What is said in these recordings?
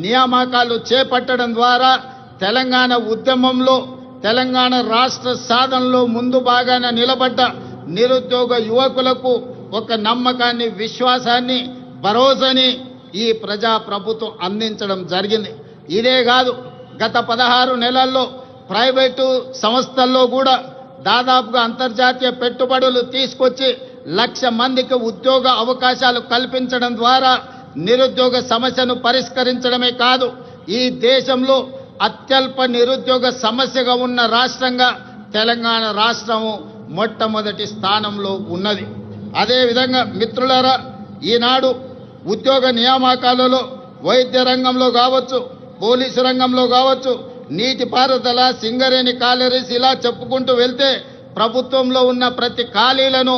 నియామకాలు చేపట్టడం ద్వారా తెలంగాణ ఉద్యమంలో తెలంగాణ రాష్ట్ర సాధనలో ముందు భాగాన నిలబడ్డ నిరుద్యోగ యువకులకు ఒక నమ్మకాన్ని విశ్వాసాన్ని భరోసాని ఈ ప్రజా ప్రభుత్వం అందించడం జరిగింది. ఇదే కాదు గత పదహారు నెలల్లో ప్రైవేటు సంస్థల్లో కూడా దాదాపుగా అంతర్జాతీయ పెట్టుబడులు తీసుకొచ్చి లక్ష మందికి ఉద్యోగ అవకాశాలు కల్పించడం ద్వారా నిరుద్యోగ సమస్యను పరిష్కరించడమే కాదు ఈ దేశంలో అత్యల్ప నిరుద్యోగ సమస్యగా ఉన్న రాష్ట్రంగా తెలంగాణ రాష్ట్రము మొట్టమొదటి స్థానంలో ఉన్నది. అదేవిధంగా మిత్రులారా ఈనాడు ఉద్యోగ నియామకాలలో వైద్య రంగంలో కావచ్చు పోలీసు రంగంలో కావచ్చు నీటిపారుదల సింగరేణి కాలరీస్ ఇలా చెప్పుకుంటూ వెళ్తే ప్రభుత్వంలో ఉన్న ప్రతి ఖాళీలను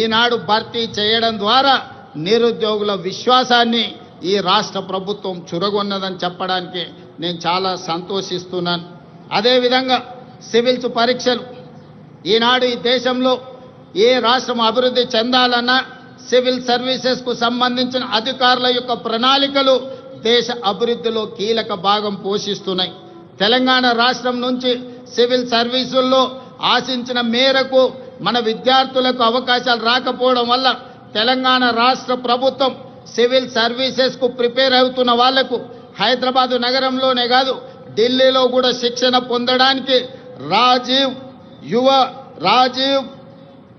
ఈనాడు భర్తీ చేయడం ద్వారా నిరుద్యోగుల విశ్వాసాన్ని ఈ రాష్ట్ర ప్రభుత్వం చురగొన్నదని చెప్పడానికి నేను చాలా సంతోషిస్తున్నాను. అదేవిధంగా సివిల్స్ పరీక్షలు. ఈనాడు ఈ దేశంలో ఏ రాష్ట్రం అభివృద్ధి చెందాలన్నా సివిల్ సర్వీసెస్కు సంబంధించిన అధికారుల యొక్క ప్రణాళికలు దేశ అభివృద్ధిలో కీలక భాగం పోషిస్తున్నాయి. తెలంగాణ రాష్ట్రం నుంచి సివిల్ సర్వీసుల్లో ఆశించిన మేరకు మన విద్యార్థులకు అవకాశాలు రాకపోవడం వల్ల తెలంగాణ రాష్ట్ర ప్రభుత్వం సివిల్ సర్వీసెస్కు ప్రిపేర్ అవుతున్న వాళ్ళకు హైదరాబాదు నగరంలోనే కాదు ఢిల్లీలో కూడా శిక్షణ పొందడానికి రాజీవ్ యువ రాజీవ్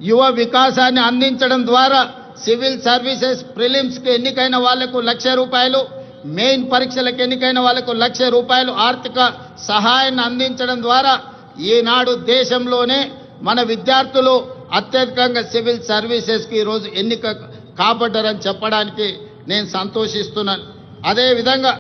యువ వికాసాన్ని అందించడం ద్వారా సివిల్ సర్వీసెస్ ప్రిలిమ్స్కి ఎన్నికైన వాళ్ళకు లక్ష రూపాయలు మెయిన్ పరీక్షలకు ఎన్నికైన వాళ్ళకు లక్ష రూపాయలు ఆర్థిక సహాయాన్ని అందించడం ద్వారా ఈనాడు దేశంలోనే మన విద్యార్థులు అత్యధికంగా సివిల్ సర్వీసెస్కి ఈరోజు ఎన్నిక కాబడ్డారని చెప్పడానికి నేను సంతోషిస్తున్నాను. అదేవిధంగా